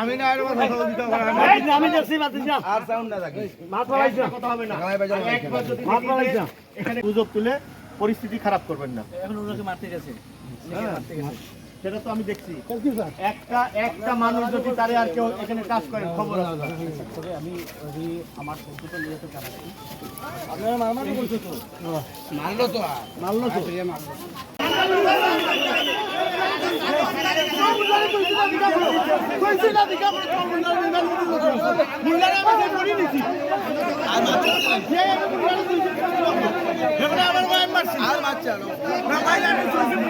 আমি না এর কথা দিতে না। আমি দেখছি আর সাউন্ড না থাকে। পালাইছ কথা হবে না। একবার যদি মাছ পালাইছ এখানে গুজব তুলে পরিস্থিতি খারাপ করবেন না। এখন ওনাকে মারতে গেছে। হ্যাঁ, সেটা তো আমি দেখছি। একটা একটা মানুষ যদি তারে আর কেউ এখানে কাজ করেন খবর তবে আমি ওই আমার শব্দটা নিয়ে তো জানাচ্ছি আপনারা মারমারি বলছো তো? মারলো তো মারলো তো। এই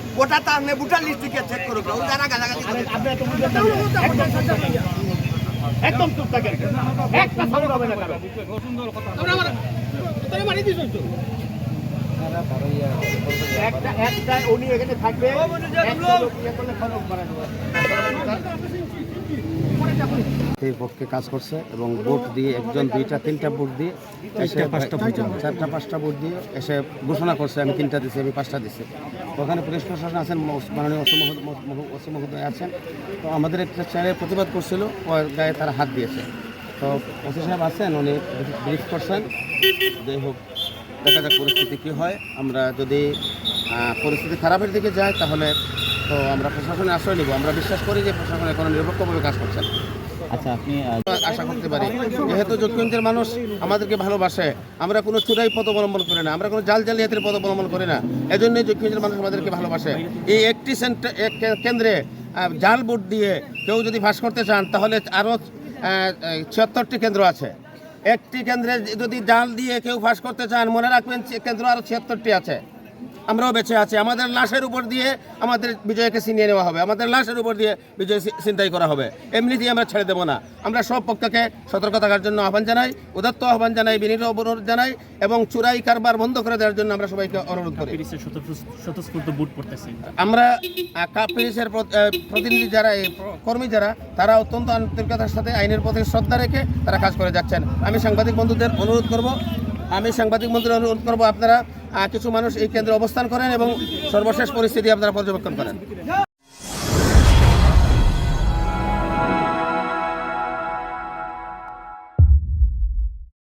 ওটা তার আপনি ভোটার লিস্ট থেকে চেক করুক ও যারা গালাগালি করে একদম চুপ থাকে একটা না। একদম চুপ থাকেন। সুন্দর কথা থাকেন একটা খবর হবে না কারও একটা একটা উনি এখানে থাকবে একটা লোক ইয়ে করলে খরচ বাড়ানো এই পক্ষে কাজ করছে এবং ভোট দিয়ে একজন দুইটা তিনটা ভোট দিয়ে এসে পাঁচটা চারটা পাঁচটা ভোট দিয়ে এসে ঘোষণা করছে আমি তিনটা দিছি আমি পাঁচটা দিছি। ওখানে পুলিশ প্রশাসন আছেন মাননীয় ওসি মহোদয় আছেন। তো আমাদের একটা চ্যানেল প্রতিবাদ করছিল ওর গায়ে তারা হাত দিয়েছে। তো ওসি সাহেব আছেন উনি ব্রিফ করছেন। যাই হোক দেখা যাক পরিস্থিতি কী হয়। আমরা যদি পরিস্থিতি খারাপের দিকে যায় তাহলে তো আমরা প্রশাসনে আশ্রয় নিব। আমরা বিশ্বাস করি যে প্রশাসন এখন নিরপেক্ষভাবে কাজ করছেন আচ্ছা আপনি আশা করতে পারি। যেহেতু যোগকেন্দ্রের মানুষ আমাদেরকে ভালোবাসে, আমরা কোনো চুরাই পথ অবলম্বন করি না, আমরা কোনো জাল জালিয়াতির পথ অবলম্বন করি না। এজন্যই যোগকেন্দ্রের মানুষ আমাদেরকে ভালোবাসে। এই একটি সেন্টার কেন্দ্রে জাল ভোট দিয়ে কেউ যদি ফাঁস করতে চান, তাহলে আরও ছিয়াত্তরটি কেন্দ্র আছে। একটি কেন্দ্রে যদি জাল দিয়ে কেউ ফাঁস করতে চান, মনে রাখবেন কেন্দ্র আরও ছিয়াত্তরটি আছে। আমরাও বেঁচে আছি। আমাদের লাশের উপর দিয়ে আমাদের বিজয়কে ছিনিয়ে নেওয়া হবে। আমাদের লাশের উপর দিয়ে বিজয় ছিনতাই করা হবে। এমনিতেই আমরা ছেড়ে দেবো না। আমরা সব পক্ষকে সতর্ক থাকার জন্য আহ্বান জানাই উদাত্ত আহ্বান জানাই বিনীত অনুরোধ জানাই এবং চুরাই কারবার বন্ধ করে দেওয়ার জন্য আমরা সবাইকে অনুরোধ করি। আমরা কাপিরিসের প্রতিনিধি যারা এই কর্মী যারা তারা অত্যন্ত আন্তরিকতার সাথে আইনের পথে শ্রদ্ধা রেখে তারা কাজ করে যাচ্ছেন। আমি সাংবাদিক বন্ধুদের অনুরোধ করব আমি সাংবাদিক মন্ত্রী অনুরোধ করব আপনারা কিছু মানুষ এই কেন্দ্রে অবস্থান করেন এবং সর্বশেষ পরিস্থিতি আপনারা পর্যবেক্ষণ করেন।